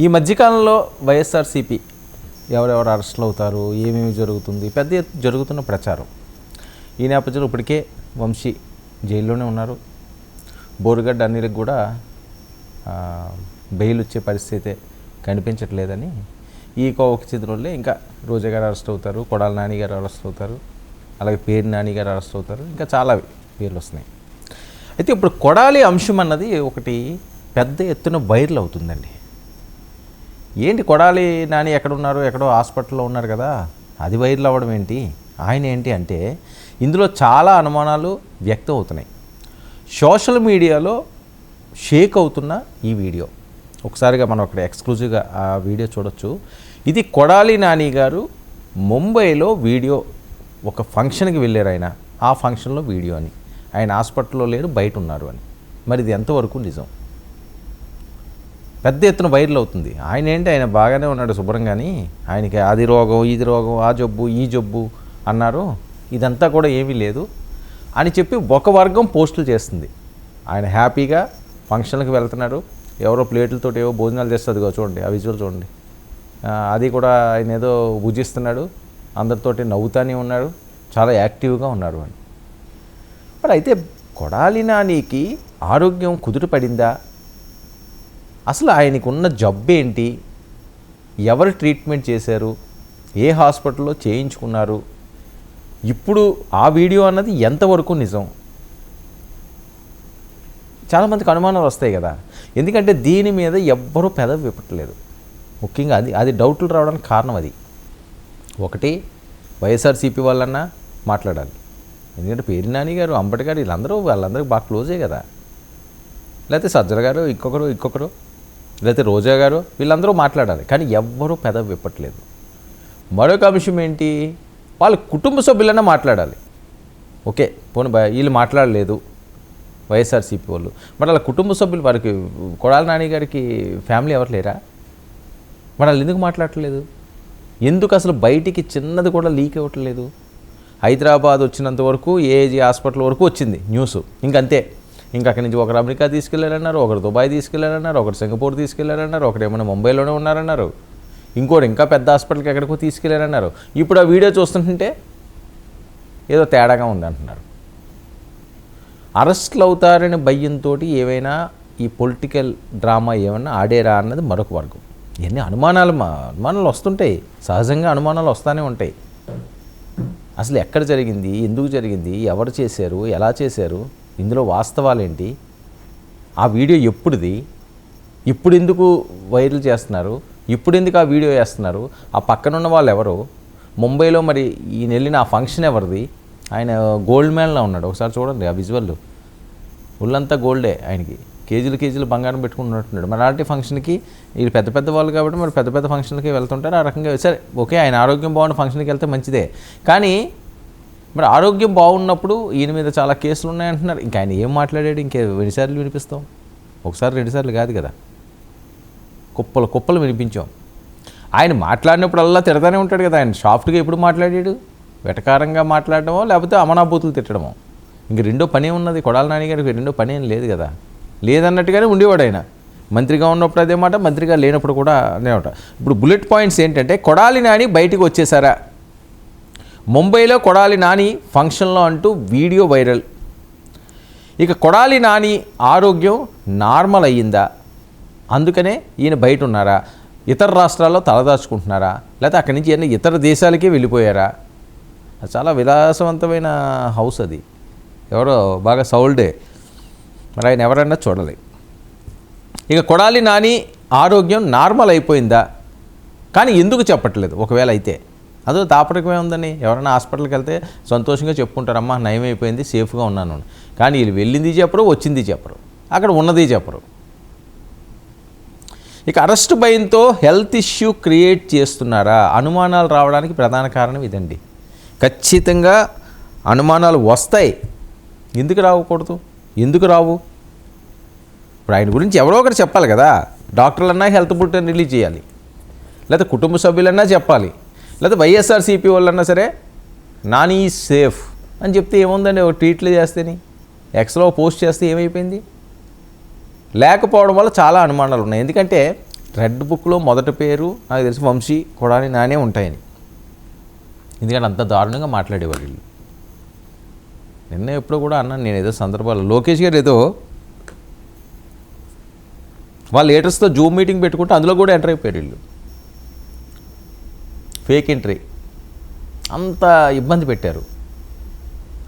ఈ మధ్యకాలంలో వైఎస్ఆర్సీపీ ఎవరెవరు అరెస్టులు అవుతారు ఏమేమి జరుగుతుంది పెద్ద జరుగుతున్న ప్రచారం. ఈ నేపథ్యంలో ఇప్పటికే వంశీ జైల్లోనే ఉన్నారు. బోరుగడ్డ అనిలకు కూడా బెయిల్ వచ్చే పరిస్థితి కనిపించట్లేదని ఈ కోవకి చిత్రంలో ఇంకా రోజా గారు అరెస్ట్ అవుతారు కొడాల నాని గారు అరెస్ట్ అవుతారు అలాగే పేరు నాని గారు అరెస్ట్ అవుతారు ఇంకా చాలా పేర్లు వస్తున్నాయి. అయితే ఇప్పుడు కొడాలి అంశం అన్నది ఒకటి పెద్ద ఎత్తున వైరల్ అవుతుందండి. ఏంటి కొడాలి నాని ఎక్కడ ఉన్నారు ఎక్కడో హాస్పిటల్లో ఉన్నారు కదా. అది వైర్లు అవ్వడం ఏంటి? ఆయన ఏంటి అంటే ఇందులో చాలా అనుమానాలు వ్యక్తం అవుతున్నాయి. సోషల్ మీడియాలో షేక్ అవుతున్న ఈ వీడియో. ఒకసారిగా మనం అక్కడ ఎక్స్క్లూజివ్గా ఆ వీడియో చూడొచ్చు. ఇది కొడాలి నాని గారు ముంబైలో వీడియో ఒక ఫంక్షన్కి వెళ్ళారు ఆయన. ఆ ఫంక్షన్లో వీడియో అని. ఆయన హాస్పిటల్లో లేరు బయట ఉన్నారు అని. మరి ఇది ఎంతవరకు నిజం? పెద్ద ఎత్తున వైరల్ అవుతుంది. ఆయన ఏంటి? ఆయన బాగానే ఉన్నాడు శుభ్రంగాని ఆయనకి అది రోగం ఇది రోగం ఆ జబ్బు ఈ జబ్బు అన్నారు. ఇదంతా కూడా ఏమీ లేదు అని చెప్పి ఒక వర్గం పోస్టులు చేస్తుంది. ఆయన హ్యాపీగా ఫంక్షన్లకు వెళ్తున్నారు ఎవరో ప్లేట్లతో ఏవో భోజనాలు చేస్తుంది చూడండి ఆ విజువల్ చూడండి. అది కూడా ఆయన ఏదో భుజిస్తున్నాడు. అందరితోటి నవ్వుతానే ఉన్నాడు. చాలా యాక్టివ్గా ఉన్నాడు అని మరి అయితే కొడాలి నానికి ఆరోగ్యం కుదుటపడిందా అసలు ఆయనకున్న జబ్బు ఏంటి? ఎవరు ట్రీట్మెంట్ చేశారు? ఏ హాస్పిటల్లో చేయించుకున్నారు? ఇప్పుడు ఆ వీడియో అన్నది ఎంతవరకు నిజం? చాలామందికి అనుమానాలు వస్తాయి కదా. ఎందుకంటే దీని మీద ఎవ్వరూ పెదవి విప్పట్లేదు. ముఖ్యంగా అది అది డౌట్లు రావడానికి కారణం అది. ఒకటి వైఎస్ఆర్సీపీ వాళ్ళన్నా మాట్లాడాలి. ఎందుకంటే పేరు నాని గారు అంబటి గారు వీళ్ళందరూ వాళ్ళందరూ బాగా క్లోజే కదా. లేకపోతే సజ్జల గారు ఇంకొకరు ఇంకొకరు. లేకపోతే రోజా గారు వీళ్ళందరూ మాట్లాడాలి. కానీ ఎవ్వరూ పెదవి విప్పట్లేదు. మరొక అంశం ఏంటి? వాళ్ళ కుటుంబ సభ్యులనే మాట్లాడాలి. ఓకే పోనీ వీళ్ళు మాట్లాడలేదు వైఎస్ఆర్సీపీ వాళ్ళు. మరి వాళ్ళ కుటుంబ సభ్యులు వారికి కొడాల నాని గారికి ఫ్యామిలీ ఎవరు లేరా? మరి వాళ్ళు ఎందుకు మాట్లాడట్లేదు? ఎందుకు అసలు బయటికి చిన్నది కూడా లీక్ అవ్వట్లేదు? హైదరాబాద్ వచ్చినంత వరకు ఏజీ హాస్పిటల్ వరకు వచ్చింది న్యూస్. ఇంకంతే. ఇంకా అక్కడి నుంచి ఒకరు అమెరికా తీసుకెళ్ళారన్నారు ఒకరు దుబాయ్ తీసుకెళ్ళారన్నారు ఒకరు సింగపూర్ తీసుకెళ్ళారన్నారు ఒకరు ఏమైనా ముంబైలోనే ఉన్నారన్నారు. ఇంకోటి ఇంకా పెద్ద హాస్పిటల్కి ఎక్కడికో తీసుకెళ్ళారన్నారు. ఇప్పుడు ఆ వీడియో చూస్తుంటే ఏదో తేడాగా ఉంది అంటున్నారు అరెస్ట్లు అవుతారని భయంతో ఏవైనా ఈ పొలిటికల్ డ్రామా ఏమైనా ఆడేరా అన్నది మరొక వర్గం. ఎన్ని అనుమానాలు మా అనుమానాలు వస్తుంటాయి. సహజంగా అనుమానాలు వస్తూనే ఉంటాయి. అసలు ఎక్కడ జరిగింది? ఎందుకు జరిగింది? ఎవరు చేశారు? ఎలా చేశారు? ఇందులో వాస్తవాలేంటి? ఆ వీడియో ఎప్పుడుది? ఇప్పుడు ఎందుకు వైరల్ చేస్తున్నారు? ఇప్పుడు ఎందుకు ఆ వీడియో వేస్తున్నారు? ఆ పక్కన ఉన్న వాళ్ళు ఎవరు ముంబైలో మరి ఈయన వెళ్ళిన ఆ ఫంక్షన్ ఎవరిది? ఆయన గోల్డ్ మ్యాన్లో ఉన్నాడు. ఒకసారి చూడండి ఆ విజువల్. ఒళ్ళంతా గోల్డే ఆయనకి. కేజీలు కేజీలు బంగారం పెట్టుకుంటున్నట్టున్నాడు. మరి అలాంటి ఫంక్షన్కి వీళ్ళు పెద్ద పెద్ద వాళ్ళు కాబట్టి మరి పెద్ద పెద్ద ఫంక్షన్లకి వెళ్తుంటారు. ఆ రకంగా సరే ఓకే ఆయన ఆరోగ్యం బాగున్న ఫంక్షన్కి వెళ్తే మంచిదే. కానీ మరి ఆరోగ్యం బాగున్నప్పుడు ఈయన మీద చాలా కేసులు ఉన్నాయంటున్నారు. ఇంకా ఆయన ఏం మాట్లాడాడు? ఇంకే ఎన్నిసార్లు వినిపిస్తాం? ఒకసారి రెండుసార్లు కాదు కదా. కుప్పలు కుప్పలు వినిపించాం. ఆయన మాట్లాడినప్పుడల్లా తిడతానే ఉంటాడు కదా. ఆయన సాఫ్ట్గా ఎప్పుడు మాట్లాడాడు? వెటకారంగా మాట్లాడటమో లేకపోతే అమనాభూతులు తిట్టడమో? ఇంక రెండో పని ఉన్నది కొడాల నాన్నగారికి రెండో పని ఏం లేదు కదా. లేదన్నట్టుగానే ఉండేవాడు ఆయన. మంత్రిగా ఉన్నప్పుడు అదే మాట మంత్రిగా లేనప్పుడు కూడా అదే ఇప్పుడు బుల్లెట్ పాయింట్స్ ఏంటంటే కొడాలి నాని బయటకు వచ్చేసారా? ముంబైలో కొడాలి నాని ఫంక్షన్లో అంటూ వీడియో వైరల్. ఇక కొడాలి నాని ఆరోగ్యం నార్మల్ అయ్యిందా? అందుకనే ఈయన బయట ఉన్నారా ఇతర రాష్ట్రాల్లో తలదాచుకుంటున్నారా? లేకపోతే అక్కడి నుంచి ఏమైనా ఇతర దేశాలకే వెళ్ళిపోయారా? చాలా విలాసవంతమైన హౌస్ అది. ఎవరో బాగా సౌల్డే. మరి ఆయన ఎవరన్నా చూడాలి. ఇక కొడాలి నాని ఆరోగ్యం నార్మల్ అయిపోయిందా? కానీ ఎందుకు చెప్పట్లేదు? ఒకవేళ అయితే. అదో దాపరికమే ఉందని ఎవరైనా హాస్పిటల్కి వెళ్తే సంతోషంగా చెప్పుకుంటారమ్మా నయం అయిపోయింది సేఫ్గా ఉన్నాను కానీ వీళ్ళు వెళ్ళింది చెప్పరు వచ్చింది చెప్పరు. అక్కడ ఉన్నది చెప్పరు. ఇక అరెస్ట్ భయంతో హెల్త్ ఇష్యూ క్రియేట్ చేస్తున్నారా? అనుమానాలు రావడానికి ప్రధాన కారణం ఇదండి. ఖచ్చితంగా అనుమానాలు వస్తాయి. ఎందుకు రావకూడదు? ఎందుకు రావు? ఇప్పుడు ఆయన గురించి ఎవరో ఒకరు చెప్పాలి కదా. డాక్టర్లన్నా హెల్త్ బులెటిన్ రిలీజ్ చేయాలి. లేకపోతే కుటుంబ సభ్యులన్నా చెప్పాలి. లేకపోతే వైఎస్ఆర్సీపీ వాళ్ళన్నా సరే నాని సేఫ్ అని చెప్తే ఏముందండి? ఒక ట్వీట్లు చేస్తేని ఎక్స్లో పోస్ట్ చేస్తే ఏమైపోయింది? లేకపోవడం వల్ల చాలా అనుమానాలు ఉన్నాయి. ఎందుకంటే రెడ్ బుక్లో మొదటి పేరు నాకు తెలిసి వంశీ కొడాలి నానే ఉంటాయని. ఎందుకంటే అంత దారుణంగా మాట్లాడేవారు వీళ్ళు. నిన్న ఎప్పుడు కూడా అన్నాను నేను ఏదో సందర్భాల్లో లోకేష్ గారు ఏదో వాళ్ళ లీడర్స్తో జూమ్ మీటింగ్ పెట్టుకుంటే అందులో కూడా ఎంటర్ అయిపోయారు వీళ్ళు. Fake entry. అంత ఇబ్బంది పెట్టారు.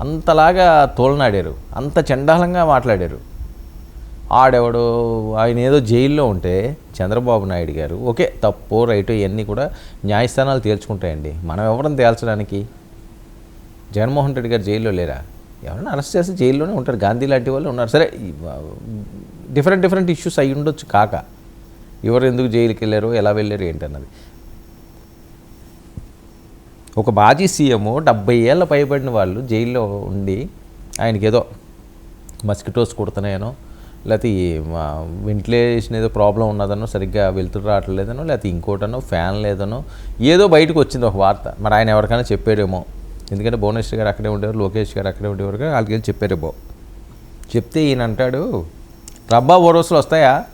అంతలాగా తోలనాడారు. అంత చండాలంగా మాట్లాడారు. ఆడెవడో ఆయన ఏదో జైల్లో ఉంటే చంద్రబాబు నాయుడు గారు ఓకే తప్పు రైట్ ఇవన్నీ కూడా న్యాయస్థానాలు తేల్చుకుంటాయండి. మనం ఎవరిని తేల్చడానికి? జగన్మోహన్ రెడ్డి గారు జైల్లో లేరా? ఎవరైనా అరెస్ట్ చేస్తే జైల్లోనే ఉంటారు. గాంధీ లాంటి వాళ్ళు ఉన్నారు. సరే డిఫరెంట్ డిఫరెంట్ ఇష్యూస్ అయి ఉండొచ్చు కాక. ఎవరు ఎందుకు జైలుకి వెళ్ళారు ఎలా వెళ్ళారు ఏంటన్నది. ఒక మాజీ సీఎం డెబ్బై ఏళ్ళ పైబడిన వాళ్ళు జైల్లో ఉండి ఆయనకి ఏదో మస్కిటోస్ కుడుతున్నాయనో లేకపోతే వెంటిలేషన్ ఏదో ప్రాబ్లం ఉన్నదనో సరిగ్గా వెళ్తురు రావట్లేదనో లేకపోతే ఇంకోటనో ఫ్యాన్ లేదనో ఏదో బయటకు వచ్చింది ఒక వార్త. మరి ఆయన ఎవరికైనా చెప్పాడేమో. ఎందుకంటే భువనేశ్వర్ గారు అక్కడే ఉండేవారు లోకేష్ గారు అక్కడే ఉండేవారు కానీ వాళ్ళకి వెళ్ళి చెప్పారేమో. చెప్తే ఈయన అంటాడు రబ్బా ఓ రోజులు వస్తాయా?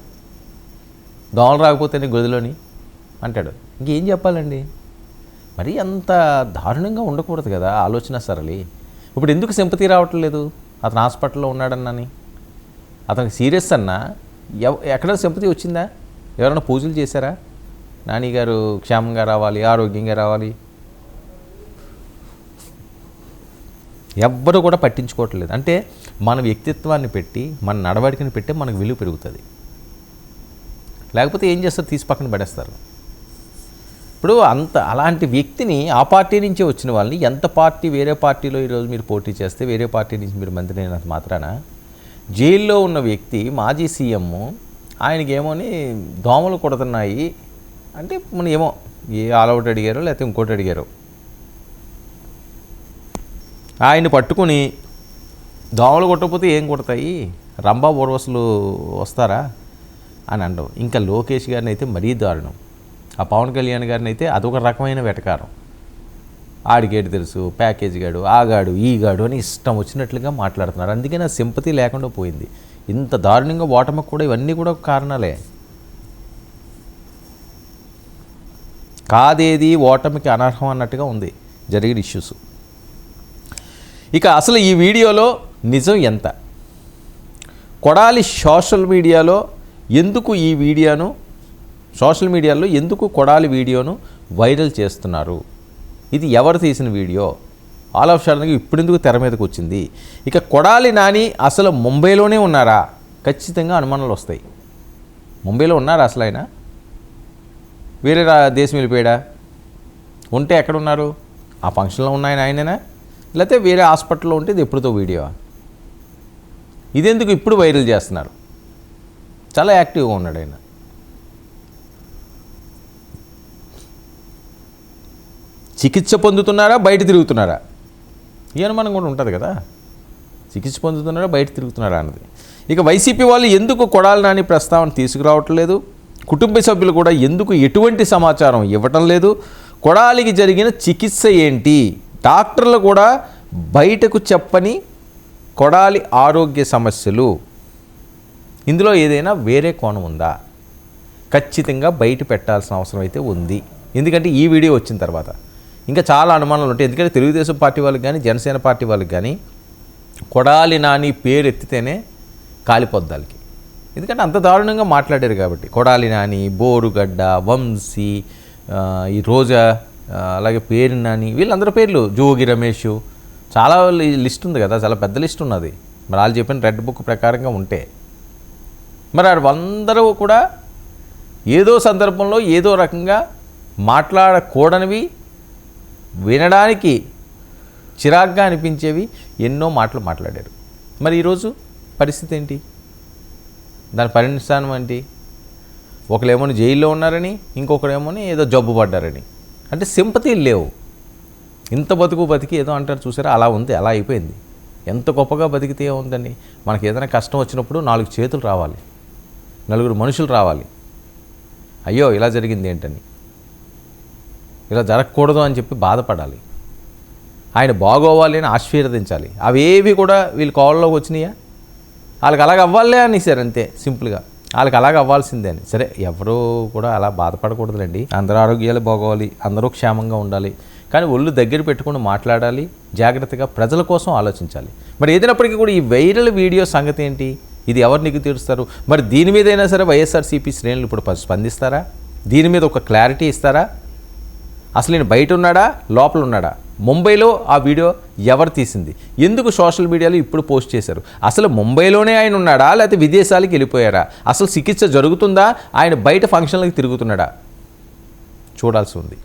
దోమలు రాకపోతే నీ గదిలోని? అంటాడు. ఇంకేం చెప్పాలండి? మరి అంత దారుణంగా ఉండకూడదు కదా ఆలోచన సరళి. ఇప్పుడు ఎందుకు సింపతి రావట్లేదు అతను హాస్పిటల్లో ఉన్నాడన్నని. అతనికి సీరియస్ అన్నా ఎవ ఎక్కడ సింపతి వచ్చిందా? ఎవరైనా పూజలు చేశారా? నాని గారు క్షేమంగా రావాలి ఆరోగ్యంగా రావాలి. ఎవ్వరు కూడా పట్టించుకోవట్లేదు అంటే మన వ్యక్తిత్వాన్ని పెట్టి మన నడవడికని పెట్టి మనకు విలువ పెరుగుతుంది. లేకపోతే ఏం చేస్తారు? తీసి పక్కన పడేస్తారు. ఇప్పుడు అంత అలాంటి వ్యక్తిని ఆ పార్టీ నుంచే వచ్చిన వాళ్ళని ఎంత పార్టీ వేరే పార్టీలో ఈరోజు మీరు పోటీ చేస్తే వేరే పార్టీ నుంచి మీరు మంత్రి అయినంత మాత్రాన? జైల్లో ఉన్న వ్యక్తి మాజీ సీఎం ఆయనకేమోని దోమలు కొడుతున్నాయి అంటే మన ఏమో ఏ ఆల్అవుట్ అడిగారో లేకపోతే ఇంకోటి అడిగారో. ఆయన పట్టుకుని దోమలు కొట్టకపోతే ఏం కొడతాయి? రంభా ఊర్వసులు వస్తారా? అని అండవు ఇంకా లోకేష్ గారిని అయితే మరీ దారుణం. ఆ పవన్ కళ్యాణ్ గారిని అయితే అదొక రకమైన వెటకారం. ఆడికేటి తెలుసు ప్యాకేజ్ గాడు ఆగాడు ఈగాడు అని ఇష్టం వచ్చినట్లుగా మాట్లాడుతున్నారు. అందుకే నా సింపతి లేకుండా పోయింది. ఇంత దారుణంగా ఓటమికి కూడా ఇవన్నీ కూడా ఒక కారణాలే. కాదేది ఓటమికి అనర్హం అన్నట్టుగా ఉంది జరిగిన ఇష్యూస్. ఇక అసలు ఈ వీడియోలో నిజం ఎంత? కొడాలి సోషల్ మీడియాలో ఎందుకు ఈ వీడియోను సోషల్ మీడియాలో ఎందుకు కొడాలి వీడియోను వైరల్ చేస్తున్నారు? ఇది ఎవరు తీసిన వీడియో? ఆల్ ఆఫ్ సడన్గా ఇప్పుడు ఎందుకు తెర మీదకి వచ్చింది? ఇక కొడాలి నాని అసలు ముంబైలోనే ఉన్నారా? ఖచ్చితంగా అనుమానాలు వస్తాయి. ముంబైలో ఉన్నారా అసలు ఆయన? వేరే దేశం వెళ్ళిపోయాడా? ఉంటే ఎక్కడ ఉన్నారు ఆ ఫంక్షన్లో ఉన్నాయని ఆయననా? లేకపోతే వేరే హాస్పిటల్లో ఉంటే ఇది ఎప్పుడుతో వీడియో? ఇదెందుకు ఇప్పుడు వైరల్ చేస్తున్నారు? చాలా యాక్టివ్గా ఉన్నాడు ఆయన. చికిత్స పొందుతున్నారా బయట తిరుగుతున్నారా? ఈ అనుమానం కూడా ఉంటుంది కదా. చికిత్స పొందుతున్నారా బయట తిరుగుతున్నారా అన్నది. ఇక వైసీపీ వాళ్ళు ఎందుకు కొడాలి నాని ప్రస్తావన తీసుకురావట్లేదు కుటుంబ సభ్యులు కూడా ఎందుకు ఎటువంటి సమాచారం ఇవ్వటం లేదు? కొడాలికి జరిగిన చికిత్స ఏంటి? డాక్టర్లు కూడా బయటకు చెప్పని కొడాలి ఆరోగ్య సమస్యలు. ఇందులో ఏదైనా వేరే కోణం ఉందా? ఖచ్చితంగా బయట పెట్టాల్సిన అవసరం అయితే ఉంది. ఎందుకంటే ఈ వీడియో వచ్చిన తర్వాత ఇంకా చాలా అనుమానాలు ఉంటాయి. ఎందుకంటే తెలుగుదేశం పార్టీ వాళ్ళకి కానీ జనసేన పార్టీ వాళ్ళకి కానీ కొడాలి నాని పేరు ఎత్తితేనే కాలిపోద్దాలకి ఎందుకంటే అంత దారుణంగా మాట్లాడారు కాబట్టి. కొడాలి నాని బోరుగడ్డ వంశీ ఈ రోజా అలాగే పేరు నాని వీళ్ళందరి పేర్లు జోగి రమేష్ చాలా లిస్ట్ ఉంది కదా చాలా పెద్ద లిస్ట్ ఉన్నది. మరి వాళ్ళు చెప్పిన రెడ్ బుక్ ప్రకారంగా ఉంటే. మరి అందరూ కూడా ఏదో సందర్భంలో ఏదో రకంగా మాట్లాడకూడనివి వినడానికి చిరాగ్గా అనిపించేవి ఎన్నో మాటలు మాట్లాడారు. మరి ఈరోజు పరిస్థితి ఏంటి? దాని పరిణామం ఏంటి? ఒకరేమో జైల్లో ఉన్నారని ఇంకొకరేమో ఏదో జబ్బు పడ్డారని. అంటే సింపతి లేవు. ఇంత బతుకు బతికి ఏదో అంటారు చూసారా? అలా ఉంది అలా అయిపోయింది. ఎంత గొప్పగా బతికితే ఉందండి మనకి ఏదైనా కష్టం వచ్చినప్పుడు నాలుగు చేతులు రావాలి. నలుగురు మనుషులు రావాలి. అయ్యో ఇలా జరిగింది ఏంటని. ఇలా జరగకూడదు అని చెప్పి బాధపడాలి. ఆయన బాగోవాలి అని ఆశీర్వదించాలి. అవేవి కూడా వీళ్ళు కోవల్లోకి వచ్చినాయా? వాళ్ళకి అలాగ అవ్వాలే అనేసారు అంతే సింపుల్గా. వాళ్ళకి అలాగ అవ్వాల్సిందే అని. సరే ఎవరు కూడా అలా బాధపడకూడదులేండి. అందరూ ఆరోగ్యాలు బాగోవాలి అందరూ క్షేమంగా ఉండాలి. కానీ ఒళ్ళు దగ్గర పెట్టుకుని మాట్లాడాలి జాగ్రత్తగా ప్రజల కోసం ఆలోచించాలి. మరి ఏదైనప్పటికీ కూడా ఈ వైరల్ వీడియో సంగతి ఏంటి? ఇది ఎవరు నీకు తీరుస్తారు? మరి దీని మీదైనా సరే వైఎస్ఆర్సీపీ శ్రేణులు ఇప్పుడు స్పందిస్తారా? దీని మీద ఒక క్లారిటీ ఇస్తారా? అసలు నేను బయట ఉన్నాడా? లోపల ఉన్నాడా? ముంబైలో ఆ వీడియో ఎవరు తీసింది? ఎందుకు సోషల్ మీడియాలో ఇప్పుడు పోస్ట్ చేశారు? అసలు ముంబైలోనే ఆయన ఉన్నాడా? లేకపోతే విదేశాలకు వెళ్ళిపోయారా? అసలు చికిత్స జరుగుతుందా? ఆయన బయట ఫంక్షన్లకు తిరుగుతున్నాడా? చూడాల్సి ఉంది.